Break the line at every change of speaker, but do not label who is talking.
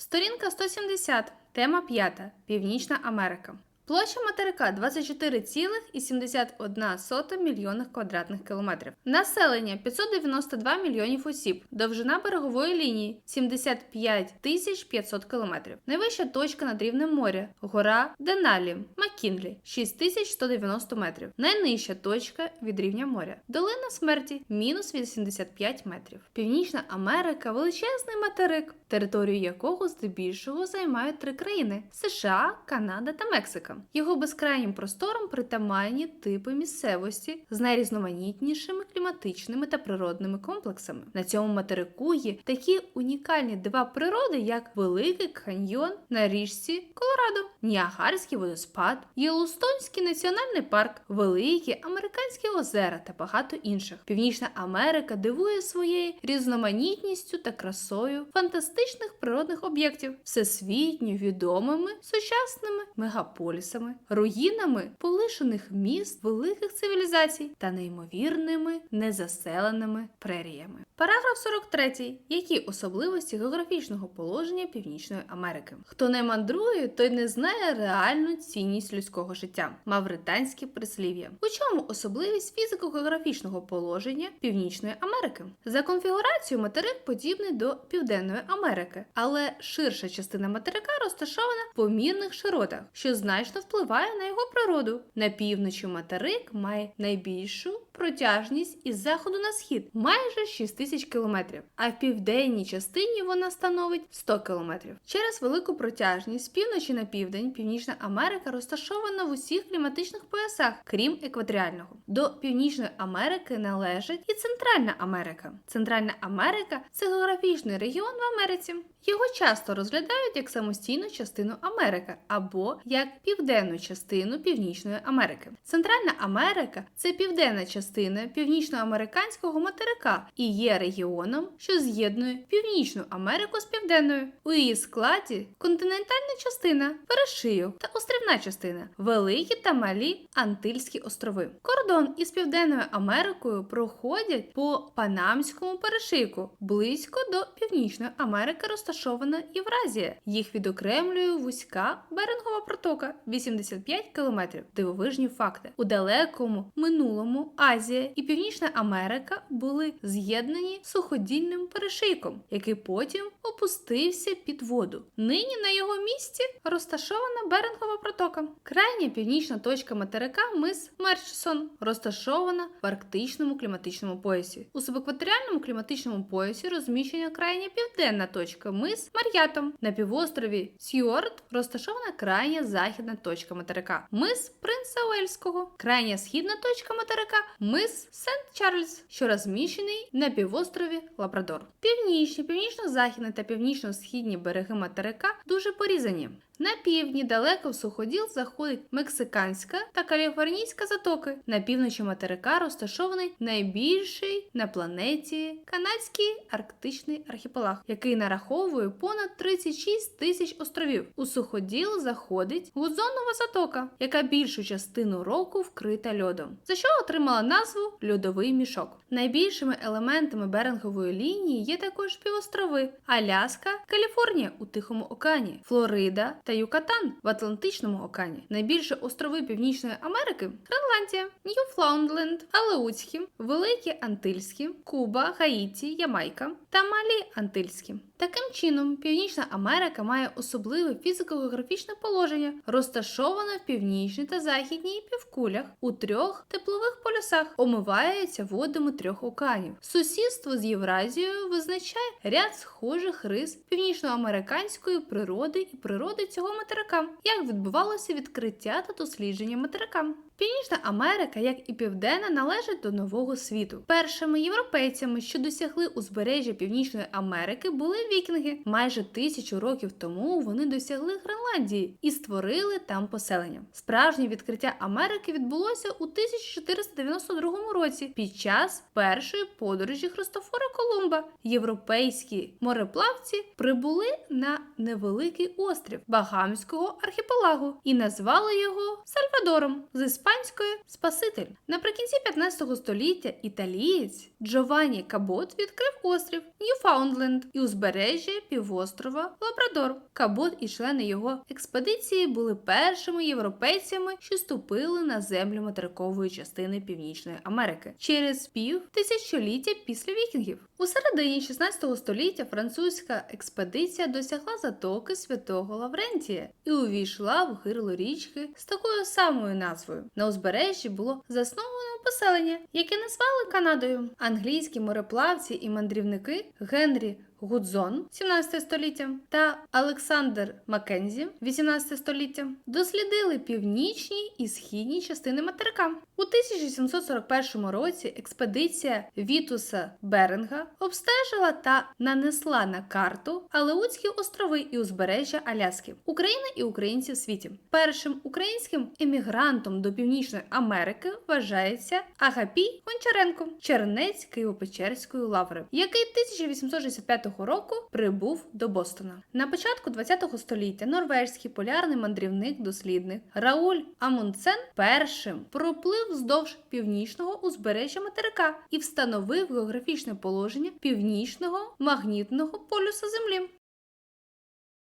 Сторінка 170, тема 5. Північна Америка. Площа материка 24,71 мільйонних квадратних кілометрів. Населення 592 мільйонів осіб. Довжина берегової лінії 75 тисяч 500 кілометрів. Найвища точка над рівнем моря. Гора Деналі, Маккінлі 6190 метрів. Найнижча точка від рівня моря. Долина смерті мінус 85 метрів. Північна Америка величезний материк, територію якого здебільшого займають три країни: США, Канада та Мексика. Його безкрайнім простором притаманні типи місцевості з найрізноманітнішими кліматичними та природними комплексами. На цьому материку є такі унікальні дива природи, як Великий каньйон на річці Колорадо, Ніагарський водоспад, Єлустонський національний парк, Великі американські озера та багато інших. Північна Америка дивує своєю різноманітністю та красою фантастичних природних об'єктів, всесвітньо відомими сучасними мегаполісами, руїнами полишених міст великих цивілізацій та неймовірними незаселеними преріями. Параграф 43. Які особливості географічного положення Північної Америки? Хто не мандрує, той не знає реальну цінність людського життя. Мавританське прислів'я. У чому особливість фізико-географічного положення Північної Америки? За конфігурацією материк подібний до Південної Америки, але ширша частина материка розташована в помірних широтах, що значно впливає на його природу. На півночі материк має найбільшу протяжність із заходу на схід майже 6 тисяч кілометрів, а в південній частині вона становить 100 кілометрів. Через велику протяжність з півночі на південь Північна Америка розташована в усіх кліматичних поясах, крім екваторіального. До Північної Америки належить і Центральна Америка. Центральна Америка це географічний регіон в Америці. Його часто розглядають як самостійну частину Америки або як південну частину Північної Америки. Центральна Америка це південна частина північноамериканського материка і є регіоном, що з'єднує Північну Америку з Південною. У її складі континентальна частина, перешийок та острівна частина, великі та малі Антильські острови. Кордон із Південною Америкою проходять по Панамському перешийку. Близько до Північної Америки розташована Євразія. Їх відокремлює вузька берингова протока 85 кілометрів. Дивовижні факти. У далекому минулому Азія і Північна Америка були з'єднані суходільним перешийком, який потім опустився під воду. Нині на його місці розташована берингова протока. Крайня північна точка материка мис Мерчсон розташована в арктичному кліматичному поясі. У субекваторіальному кліматичному поясі розміщена крайня південна точка мис Мар'ятом. На півострові Сьюарт розташована крайня західна точка материка мис Принца Уельського. Крайня східна точка материка мис Сент-Чарльз, що розміщений на півострові Лабрадор. Північні, північно-західні та північно-східні береги материка дуже порізані. На півдні далеко в суходіл заходить мексиканська та каліфорнійська затоки. На півночі материка розташований найбільший на планеті канадський арктичний архіпелаг, який нараховує понад 36 тисяч островів. У суходіл заходить гудзонова затока, яка більшу частину року вкрита льодом, за що отримала назву льодовий мішок. Найбільшими елементами берингової лінії є також півострови Аляска, Каліфорнія у Тихому океані, Флорида та Юкатан в Атлантичному океані. Найбільші острови Північної Америки Гренландія, Ньюфаундленд, Алеутські, Великі Антильські, Куба, Гаїті, Ямайка та Малі Антильські. Таким чином, Північна Америка має особливе фізико-географічне положення, розташоване в північній та західній півкулях у трьох теплових полюсах, омивається водами трьох океанів. Сусідство з Євразією визначає ряд схожих рис північноамериканської природи і природи цього материка, як відбувалося відкриття та дослідження материка. Північна Америка, як і Південна, належить до нового світу. Першими європейцями, що досягли узбережжя Північної Америки, були вікінги. Майже тисячу років тому вони досягли Гренландії і створили там поселення. Справжнє відкриття Америки відбулося у 1492 році під час першої подорожі Христофора Колумба. Європейські мореплавці прибули на невеликий острів Багамського архіпелагу і назвали його Сальвадором. З іспанської Спаситель. Наприкінці 15 століття італієць Джованні Кабот відкрив острів Ньюфаундленд і узбережжя півострова Лабрадор. Кабот і члени його експедиції були першими європейцями, що ступили на землю материкової частини Північної Америки через пів тисячоліття після вікінгів. У середині 16 століття французька експедиція досягла затоки святого Лаврентія і увійшла в гирло річки з такою самою назвою. На узбережжі було засновано поселення, яке назвали Канадою. Англійські мореплавці і мандрівники Генрі Гудзон 17 століття та Олександр Маккензі 18 століття дослідили північні і східні частини материка. У 1741 році експедиція Вітуса Беринга обстежила та нанесла на карту Алеутські острови і узбережжя Аляски, Україна і українці в світі. Першим українським емігрантом до Північної Америки вважається Агапій Гончаренко, чернець Києво-Печерської лаври, який 1865 року прибув до Бостона. На початку ХХ століття норвежський полярний мандрівник-дослідник Рауль Амундсен першим проплив вздовж північного узбережжя материка і встановив географічне положення північного магнітного полюса Землі.